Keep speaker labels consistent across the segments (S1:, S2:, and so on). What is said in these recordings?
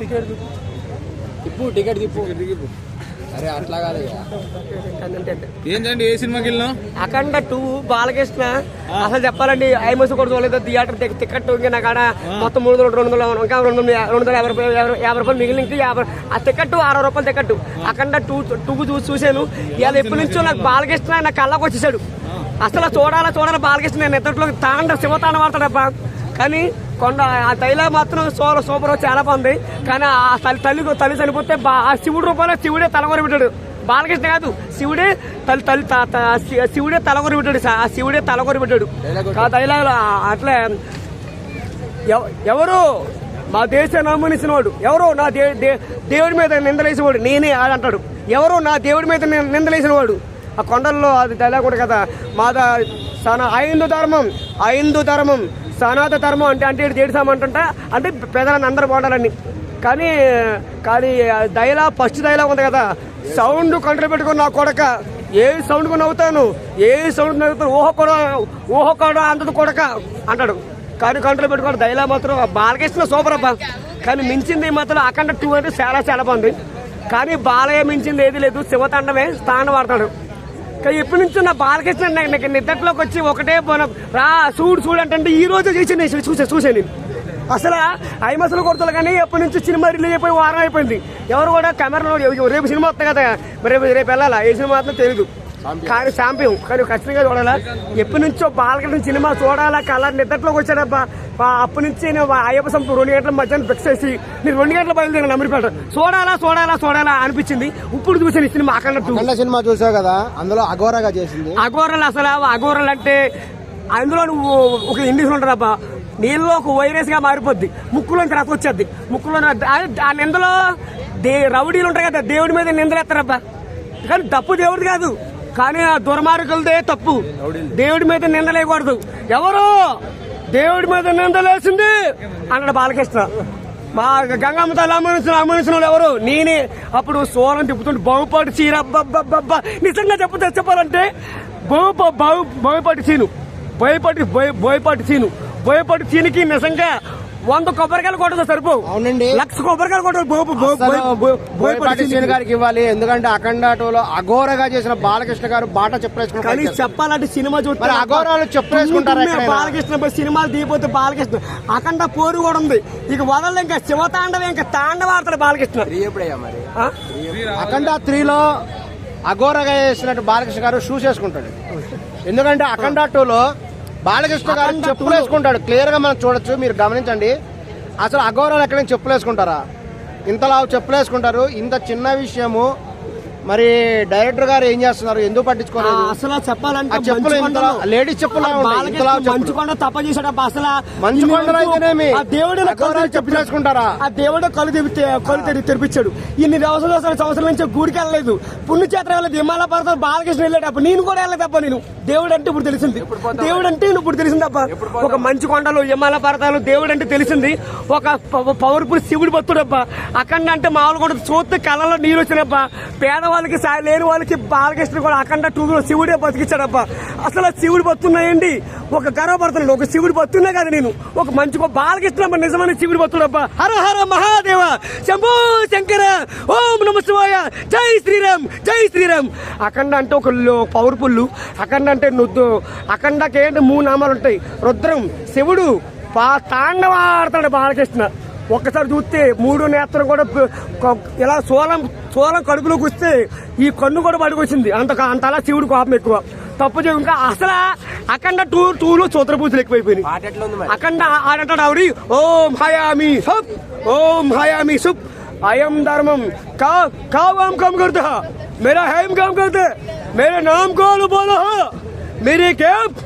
S1: Ticket
S2: తిప్పు ticket తిప్పు. అరే అట్లా కాదు
S3: ఏంటండి ఏ సినిమాకి వెళ్ళినావు?
S1: అఖండ టూ బాలకృష్ణ. అసలు చెప్పాలండి ఐమస్ కూడా చూడలేదు. థియేటర్ టికెట్ ఇంకా నా కాడ మొత్తం మూడు వందలు రెండు వందలు ఇంకా రెండు వందలు రెండు వందల యాభై రూపాయలు యాభై- యాభై రూపాయలు మిగిలిన యాభై. ఆ టికెట్ అరవై రూపాయలు టికెట్ అఖండ టూ టూ చూసి చూశాను. ఇవాళ ఎప్పటి నుంచో నాకు బాలకృష్ణ నా కళ్ళకు వచ్చేసాడు. అసలు చూడాలా చూడాలా బాలకృష్ణ నేను ఎత్తట్లో తాండ శివతాండ వాడతాడబ్బా కానీ కొండ ఆ తైలా మాత్రం సూపర్ సూపర్ చాలా బాగుంది. కానీ ఆ తల్లి తల్లి తల్లి చనిపోతే బా- ఆ శివుడు రూపంలో శివుడే తలగొరి పెట్టాడు. బాలకృష్ణ కాదు శివుడే తల్లి తల్లి త- త- శి- శివుడే తలగొరి పెట్టాడు ఆ శివుడే తలగొరి పెట్టాడు. ఆ తైలా అట్లే ఎవ- ఎవరు? మా దేశ నమ్మనిసిన వాడు ఎవరో? నా దే దే- దేవుడి మీద నిందలేసిన వాడు నేనే అని అంటాడు. ఎవరో? నా దేవుడి మీద నిందలేసిన వాడు ఆ కొండల్లో అది డైలాగ్ కూడా కదా. మాద సన ఐందు ధర్మం. ఐందు ధర్మం. సనాత ధర్మం అంటే అంటే చేసామంటుంట అంటే పెదలని అందరూ బాగుండాలని. కానీ కానీ దయలా ఫస్ట్ దయలా ఉంది కదా. సౌండ్ కంట్రోల్ పెట్టుకుని నా కొడక. ఏ సౌండ్ నవ్వుతాను? ఏ సౌండ్ నవ్వుతాను? ఊహ కూడా ఊహ కూడా అంతది కొడక అంటాడు. కానీ కంట్రోల్ పెట్టుకోవడం దైలా మాత్రం బాలకృష్ణ సూపర్ అబ్బా. కానీ మించింది మాత్రం అఖండ టూ అంటే చాలా చాలా బాగుంది. కానీ బాలయ్య మించింది ఏది లేదు. శివతండమే స్థానం వాడతాడు. ఎప్పటి నుంచో నా బాలకృష్ణ నాకు నిద్దట్లోకి నిద్రలోకి వచ్చి ఒకటే పోన. రా చూడు చూడు అంటే ఈ రోజు చేసి నేను చూసాను చూసాను నేను. అసలు మసలు కొడతారు కానీ ఎప్పటి నుంచి సినిమా రిలీజ్ అయిపోయి వారం అయిపోయింది. ఎవరు కూడా కెమెరాలో రేపు సినిమా వస్తాయి కదా రేపు రేపు వెళ్ళాలా? ఏ సినిమా మాత్రం తెలియదు కానీ శాంపియం కానీ ఖచ్చితంగా చూడాలా. ఎప్పటి నుంచో బాలకృష్ణ సినిమా చూడాలా? కలర్ నిద్రలోకి వచ్చాడబ్బా అప్పటి నుంచి నేను అయ్యప్ప సంపు రెండు గంటల మధ్యాహ్నం ఫిక్స్ చేసి నేను రెండు గంటల బయలుదేరాను అమీర్పేట చూడాలా చూడాలా చూడాలా అనిపించింది. ఇప్పుడు చూసాను ఈ సినిమా అక్కడ
S2: సినిమా చూసావు కదా అందులో అఘోరగా చేసింది.
S1: అఘోరలు అసలు అఘోరలు అంటే అందులో నువ్వు ఒక ఇండిషన్ ఉంటారబ్బా నీళ్ళలో ఒక వైరస్గా మారిపోద్ది. ముక్కులోంచి రక్తం వచ్చేద్ది. ముక్కులో ఆ నిందలో దే రౌడీలు ఉంటాయి కదా దేవుడి మీద నిందలు ఎత్తారబ్బా కానీ తప్పు దేవుడి కాదు. కానీ ఆ దుర్మార్గులదే తప్పు. దేవుడి మీద నిందలేయకూడదు ఎవరు? దేవుడి మీద నిందలేసింది అన్నాడు బాలకృష్ణ. మా గంగమ్మ తల్లి అమ్మనిసిన అమ్మనిసిన వాళ్ళు ఎవరు? నేనే. అప్పుడు సోరం తిప్పుతుంటే బాగుపాటు చీర అబ్బబ్బబ్బబ్బా. నిజంగా చెప్తే చెప్పాలంటే బాగు బాగు బాగుపాటి చీను. బోయపాటి బోయ- బోయపాటి చీను. బోయపాటి చీనికి నిజంగా వంద కొబ్బరికాయలు కొట్టదు సరిపో
S2: అవునండి.
S1: లక్ష కొబ్బరికాయలు కొట్టదు.
S2: గారికి ఇవ్వాలి ఎందుకంటే అఖండ టూలో అఘోరగా చేసిన బాలకృష్ణ గారు బాట చెప్పలేసుకుని
S1: చెప్పాలంటే సినిమా
S2: మరి అఘోరాలు ఎక్కడైనా?
S1: బాలకృష్ణ సినిమాలు దిగిపోతే బాలకృష్ణ అఖండ పోరు కూడా ఉంది ఇక వదలలే ఇంకా శివతాండవ ఇంకా తాండవాడతాడు బాలకృష్ణ ఆ?
S2: అఖండ త్రీలో అఘోరగా చేసినట్టు బాలకృష్ణ గారు షూస్ వేసుకుంటాడు ఎందుకంటే అఖండ టూలో బాలకృష్ణ గారు చెప్పులు వేసుకుంటాడు క్లియర్గా మనం చూడొచ్చు మీరు గమనించండి. అసలు అఘోరాలు ఎక్కడైనా చెప్పులు వేసుకుంటారా ఇంతలా చెప్పులు వేసుకుంటారు ఇంత చిన్న విషయము మరి డైరెక్టర్ గారు ఏం చేస్తున్నారు? ఎందుకు పట్టించుకోలేదు?
S1: అసలు చెప్పాలంటే
S2: ఆ చెప్పులు లేడీస్ చెప్పులా.
S1: మంచుకొండ తప్ప చేశాడబ్బా అసలు
S2: మంచుకొండలో అయితేనేమి?
S1: దేవుడు
S2: చెప్పులు వేసుకుంటారా
S1: ఆ దేవుడు కళ్ళు తెరిపి కళ్ళు తెరి తెరిపించాడు. ఇన్ని సంవత్సరాలు సంవత్సరాల నుంచి గుడికి వెళ్ళలేదు. పుణ్యక్షేత్రం వెళ్ళలేదు. హిమాలయ పర్వతం బాలకృష్ణ వెళ్ళాడు అప్పుడు నేను కూడా వెళ్ళలేదప్ప నేను. దేవుడు అంటే ఇప్పుడు తెలిసింది. దేవుడు అంటే ఇప్పుడు తెలిసిందప్ప ఒక మంచు కొండలు హిమాలయ పర్వతాలు దేవుడు అంటే తెలిసింది. ఒక పవర్ఫుల్ శివుడు భక్తుడబ్బా అఖండ అంటే మామూలు కూడా చూస్తే కళ్ళలో నీరు వచ్చినప్ప పేదవాళ్ళకి సాయ లేని వాళ్ళకి బాలకృష్ణ కూడా అఖండ టూలో శివుడే బతికిచ్చాడప్ప అసలు శివుడు బతున్నాయండి ఒక గర్వపడుతున్నాడు. ఒక శివుడు బతున్నా కదా నేను. ఒక మంచి బాలకృష్ణ నిజమైన శివుడు బతుడబ్బా హర హర మహాదేవ. శంభో శంకర. ఓం నమ శివాయ. జై శ్రీరామ్. జై శ్రీరామ్. అఖండ అంటే ఒక పవర్ఫుల్ అఖండ అంటే నుద్దు. అఖండకి ఏంటి మూడు నామాలు ఉంటాయి. రుద్రం శివుడు తాండవ ఆడతాడు బాలకృష్ణ. ఒక్కసారి చూస్తే మూడు నేత్రం కూడా ఇలా సోలం సోలం కడుపులోకి వస్తే ఈ కన్ను కూడా పడుకొచ్చింది అంత అంతలా శివుడు కోపం ఎక్కువ. తప్పు చేయకుండా అసలు అఖండ టూ టూలు సూత్ర పూజలు ఎక్కువైపోయినాయి. అఖండ ఆడంటాడు ఆవిడ ఓం హయామి సుప్ ఓం హయామి సుప్ అయం ధర్మం కా కా కమ్ కర్తా మేరా హైం కమ్ కర్తే మేరే నామ్ కోలు బోలో మేరే కేప్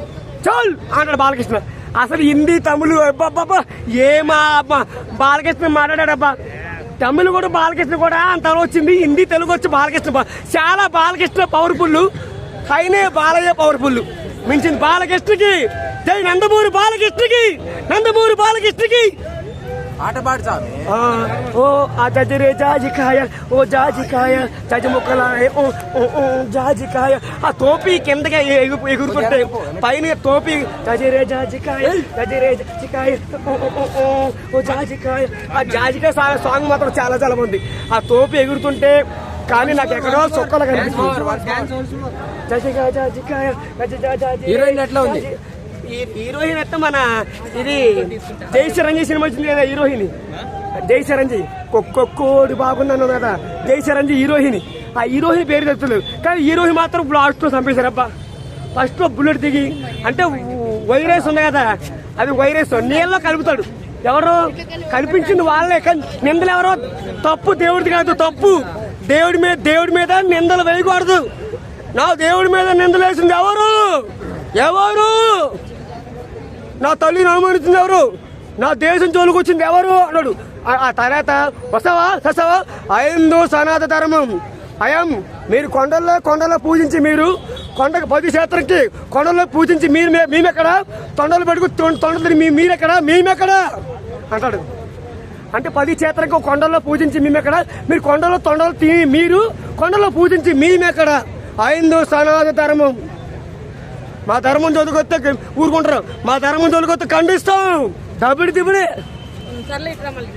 S1: చల్ అంటాడు బాలకృష్ణ. అసలు హిందీ తమిళ అబ్బబ్బబ్బా ఏమా బాలకృష్ణ మాట్లాడాడబ్బా. తమిళ కూడా బాలకృష్ణ కూడా అంత వచ్చింది హిందీ తెలుగు వచ్చి బాలకృష్ణ చాలా బాలకృష్ణ పవర్ఫుల్ అయినే బాలయ్య పవర్ఫుల్ మించింది బాలకృష్ణకి. జై నందమూరి బాలకృష్ణకి. నందమూరి బాలకృష్ణకి. ఓ ఆ జాజికాయ ఓ జాజికాయ జజ ముక్కలాయ ఓ ఓ, ఓ, జాజికాయ ఆ తోపి కిందకి ఎగు- ఎగురుతుంటే పైన తోపి జజరే జాజికాయ జజరే జాజికాయ ఓ, ఓ, ఓ, ఓ, ఓ జాజికాయ ఆ జాజికాయ సాంగ్ మాత్రం చాలా చాలా బాగుంది. ఆ తోపి ఎగురుతుంటే కానీ నాకు ఎక్కడో చొక్కలు కనిపిస్తుంది
S3: హీరోయిన్ ఎట్లా ఉంది?
S1: హీరోయిన్ అయితే మన ఇది జై చిరంజీవి సినిమా వచ్చింది కదా హీరోయిన్. జై చిరంజీవి. కొక్కొక్కోడి బాగున్నాను కదా. జై చిరంజీవి హీరోయిన్. ఆ హీరోయిన్ పేరు తెచ్చలేదు కానీ హీరోయిన్ మాత్రం లాస్ట్లో చంపేశారు ఫస్ట్లో బుల్లెట్ దిగి అంటే వైరస్ ఉంది కదా. అది వైరస్ నీళ్ళలో కలుపుతాడు. ఎవరు కనిపించింది వాళ్ళే కానీ నిందలు ఎవరో తప్పు దేవుడిది కాదు తప్పు. దేవుడి మీద దేవుడి మీద నిందలు వేయకూడదు. నా దేవుడి మీద నిందలు వేసింది ఎవరు? ఎవరు? నా తల్లిని అనుమానించింది ఎవరు? నా దేశం చోలుకొచ్చింది ఎవరు? అన్నాడు. ఆ- తర్వాత వస్తావా? వస్తావా? అయిందో సనాత ధర్మం. అయం మీరు కొండల్లో కొండల్లో పూజించి మీరు కొండకు పది క్షేత్రంకి కొండల్లో పూజించి మీరు మేమెక్కడ? తొండలు పెట్టుకు తొండలు మీ మీరెక్కడ? మేమెక్కడ? అంటాడు. అంటే పది క్షేత్రంకి కొండల్లో పూజించి మేమెక్కడ? మీరు కొండలో తొండలు తిని మీరు కొండలో పూజించి మేమెక్కడ? అయిందో సనాత ధర్మం. మా ధర్మం చదువుకొస్తే ఊరుకుంటారు. మా ధర్మం చదువుకొస్తే ఖండిస్తాం. దబిడి దిబిడి.
S4: సర్లే మళ్ళీ